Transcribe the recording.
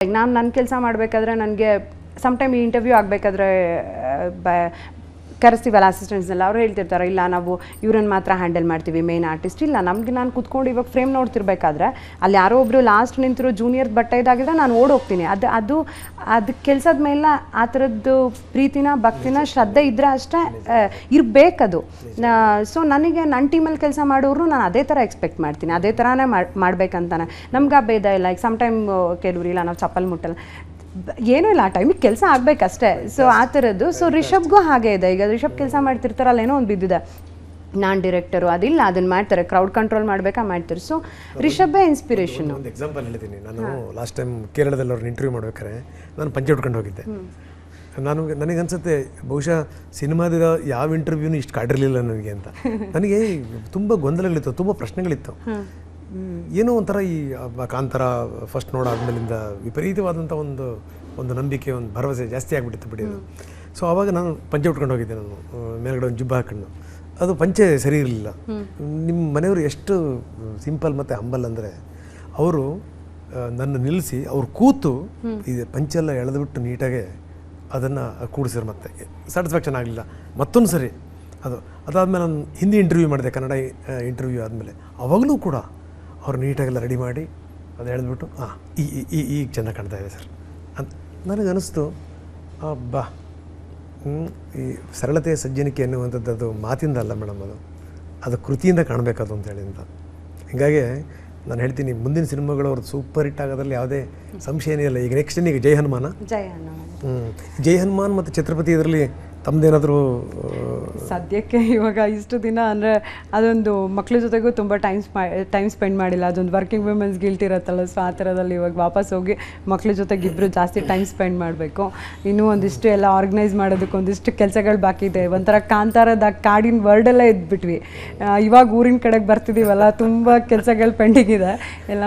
ನಾನು ನನ್ನ ಕೆಲಸ ಮಾಡಬೇಕಾದ್ರೆ ನನಗೆ ಸಮ್ಟೈಮ್ ಈ ಇಂಟರ್ವ್ಯೂ ಆಗಬೇಕಾದ್ರೆ ಕರೆಸ್ತೀವಲ್ಲ ಅಸಿಸ್ಟೆಂಟ್ಸ್ನೆಲ್ಲ ಅವ್ರು ಹೇಳ್ತಿರ್ತಾರೆ ಇಲ್ಲ ನಾವು ಇವ್ರನ್ನ ಮಾತ್ರ ಹ್ಯಾಂಡಲ್ ಮಾಡ್ತೀವಿ ಮೇನ್ ಆರ್ಟಿಸ್ಟ್ ಇಲ್ಲ ನಮಗೆ ನಾನು ಕುತ್ಕೊಂಡು ಇವಾಗ ಫ್ರೇಮ್ ನೋಡ್ತಿರ್ಬೇಕಾದ್ರೆ ಅಲ್ಲಿ ಯಾರೋ ಒಬ್ಬರು ಲಾಸ್ಟ್ ನಿಂತಿರೋ ಜೂನಿಯರ್ ಬಟ್ಟೆ ಇದಾಗಿದ್ರೆ ನಾನು ಓಡೋಗ್ತೀನಿ. ಹೋಗ್ತೀನಿ ಅದು ಅದು ಅದು ಕೆಲಸದ ಮೇಲೆ ಆ ಥರದ್ದು ಪ್ರೀತಿನ ಭಕ್ತಿನ ಶ್ರದ್ಧೆ ಇದ್ರೆ ಅಷ್ಟೇ ಇರಬೇಕದು. ಸೊ ನನಗೆ ನನ್ನ ಟೀಮಲ್ಲಿ ಕೆಲಸ ಮಾಡೋರು ನಾನು ಅದೇ ಥರ ಎಕ್ಸ್ಪೆಕ್ಟ್ ಮಾಡ್ತೀನಿ. ಅದೇ ಥರನೇ ಮಾಡಬೇಕಂತಾನೆ ಮಾಡ್ಬೇಕಂತಾನೆ. ನಮ್ಗೆ ಆ ಭೇದ ಇಲ್ಲ. ಈಗ ಸಮ್ ಟೈಮ್ ಕೆಲವ್ರು ಇಲ್ಲ ನಾವು ಚಪ್ಪಲ್ ಮುಟ್ಟಲ್ಲ. ಏನೂ ಇಲ್ಲ ಆ ಟೈಮಿಗೆ ಕೆಲಸ ಆಗಬೇಕಷ್ಟೇ. ಸೊ ಆ ಥರದ್ದು. ಸೊ ರಿಷಬ್ಗೂ ಹಾಗೆ ಇದೆ. ಈಗ ರಿಷಬ್ ಕೆಲಸ ಮಾಡ್ತಿರ್ತಾರಲ್ಲ ಏನೋ ಒಂದು ಬಿದ್ದಿದೆ. ನಾನ್ ಡಿರೆಕ್ಟರು ಅದಿಲ್ಲ ಅದನ್ನ ಮಾಡ್ತಾರೆ. ಕ್ರೌಡ್ ಕಂಟ್ರೋಲ್ ಮಾಡಬೇಕಾ ಮಾಡ್ತಾರೆ. ಸೊ ರಿಷಬ್ ಇನ್ಸ್ಪಿರೇಷನ್ ಒಂದು ಎಕ್ಸಾಂಪಲ್ ಹೇಳಿದ್ದೀನಿ. ನಾನು ಲಾಸ್ಟ್ ಟೈಮ್ ಕೇರಳದಲ್ಲಿ ಅವ್ರನ್ನ ಇಂಟರ್ವ್ಯೂ ಮಾಡ್ಬೇಕಾದ್ರೆ ನಾನು ಪಂಚೆ ಉಟ್ಕೊಂಡು ಹೋಗಿದ್ದೆ. ನಾನು ನನಗೆ ಅನ್ಸುತ್ತೆ ಬಹುಶಃ ಸಿನಿಮಾದ ಯಾವ ಇಂಟರ್ವ್ಯೂನು ಇಷ್ಟು ಕಾಡಿರಲಿಲ್ಲ ನನಗೆ ಅಂತ. ನನಗೆ ತುಂಬ ಗೊಂದಲಗಳಿತ್ತು ತುಂಬ ಪ್ರಶ್ನೆಗಳಿತ್ತು. ಏನೋ ಒಂಥರ ಈ ಕಾಂತಾರ ಫಸ್ಟ್ ನೋಡಾದ್ಮೇಲಿಂದ ವಿಪರೀತವಾದಂಥ ಒಂದು ಒಂದು ನಂಬಿಕೆ, ಒಂದು ಭರವಸೆ ಜಾಸ್ತಿ ಆಗಿಬಿಟ್ಟಿತ್ತು ಬಿಡಿ ಅದು. ಸೊ ಆವಾಗ ನಾನು ಪಂಚೆ ಉಟ್ಕೊಂಡು ಹೋಗಿದ್ದೆ ನಾನು. ಮೇಲ್ಗಡೆ ಒಂದು ಜುಬ್ಬ ಹಾಕೊಂಡು. ಅದು ಪಂಚೆ ಸರಿ ಇರಲಿಲ್ಲ. ನಿಮ್ಮ ಮನೆಯವರು ಎಷ್ಟು ಸಿಂಪಲ್ ಮತ್ತು ಹಂಬಲ್ ಅಂದರೆ ಅವರು ನನ್ನ ನಿಲ್ಲಿಸಿ ಅವ್ರು ಕೂತು ಈ ಪಂಚೆಲ್ಲ ಎಳೆದುಬಿಟ್ಟು ನೀಟಾಗೆ ಅದನ್ನು ಕೂಡಿಸಿದ್ರು ಮತ್ತೆ. ಸ್ಯಾಟಿಸ್ಫ್ಯಾಕ್ಷನ್ ಆಗಲಿಲ್ಲ. ಮತ್ತೊಂದು ಸರಿ ಅದು, ಅದಾದಮೇಲೆ ನಾನು ಹಿಂದಿ ಇಂಟರ್ವ್ಯೂ ಮಾಡಿದೆ, ಕನ್ನಡ ಇಂಟರ್ವ್ಯೂ ಆದಮೇಲೆ. ಅವಾಗಲೂ ಕೂಡ ಅವ್ರು ನೀಟಾಗೆಲ್ಲ ರೆಡಿ ಮಾಡಿ ಅದು ಹೇಳಿದ್ಬಿಟ್ಟು ಹಾಂ ಈ ಈ- ಈಗ ಚೆನ್ನಾಗಿ ಕಾಣ್ತಾ ಇದೆ ಸರ್. ಅಂತ ನನಗನ್ನಿಸ್ತು ಬಾ ಈ ಸರಳತೆಯ ಸಜ್ಜನಿಕೆ ಎನ್ನುವಂಥದ್ದು ಅದು ಮಾತಿಂದ ಅಲ್ಲ ಮೇಡಮ್ ಅದು. ಅದು ಕೃತಿಯಿಂದ ಕಾಣಬೇಕದು ಅಂತ ಹೇಳಿ ಅಂತ. ಹೀಗಾಗಿ ನಾನು ಹೇಳ್ತೀನಿ ಮುಂದಿನ ಸಿನಿಮಾಗಳು ಅವ್ರದ್ದು ಸೂಪರ್ ಹಿಟ್ ಆಗೋದ್ರಲ್ಲಿ ಯಾವುದೇ ಸಂಶಯನೇ ಇಲ್ಲ ಈಗ ನೆಕ್ಸ್ಟ್ ಈಗ ಜೈ ಹನುಮಾನ. ಜಯ ಹನುಮಾನ್. ಜೈ ಹನುಮಾನ್ ಮತ್ತು ಛತ್ರಪತಿ ಇದರಲ್ಲಿ ತಮ್ಮದೇನಾದರೂ ಸದ್ಯಕ್ಕೆ ಇವಾಗ ಇಷ್ಟು ದಿನ ಅಂದರೆ ಅದೊಂದು ಮಕ್ಳ ಜೊತೆಗೂ ತುಂಬ ಟೈಮ್ ಟೈಮ್ ಸ್ಪೆಂಡ್ ಮಾಡಿಲ್ಲ. ಅದೊಂದು ವರ್ಕಿಂಗ್ ವುಮೆನ್ಸ್ ಗಿಲ್ಟ್ ಇರುತ್ತಲ್ಲ. ಸೊ ಆ ಥರದಲ್ಲಿ ಇವಾಗ ವಾಪಸ್ ಹೋಗಿ ಮಕ್ಳ ಜೊತೆಗೆ ಇಬ್ಬರು ಜಾಸ್ತಿ ಟೈಮ್ ಸ್ಪೆಂಡ್ ಮಾಡಬೇಕು. ಇನ್ನೂ ಒಂದಿಷ್ಟು ಎಲ್ಲ ಆರ್ಗನೈಸ್ ಮಾಡೋದಕ್ಕೆ ಒಂದಿಷ್ಟು ಕೆಲಸಗಳು ಬಾಕಿ ಇದೆ. ಒಂಥರ ಕಾಂತಾರದ ಕಾಡಿನ ವರ್ಲ್ಡೆಲ್ಲ ಇದ್ಬಿಟ್ವಿ. ಇವಾಗ ಊರಿನ ಕಡೆಗೆ ಬರ್ತಿದ್ದೀವಲ್ಲ ತುಂಬ ಕೆಲಸಗಳು ಪೆಂಡಿಂಗ್ ಇದೆ. ಎಲ್ಲ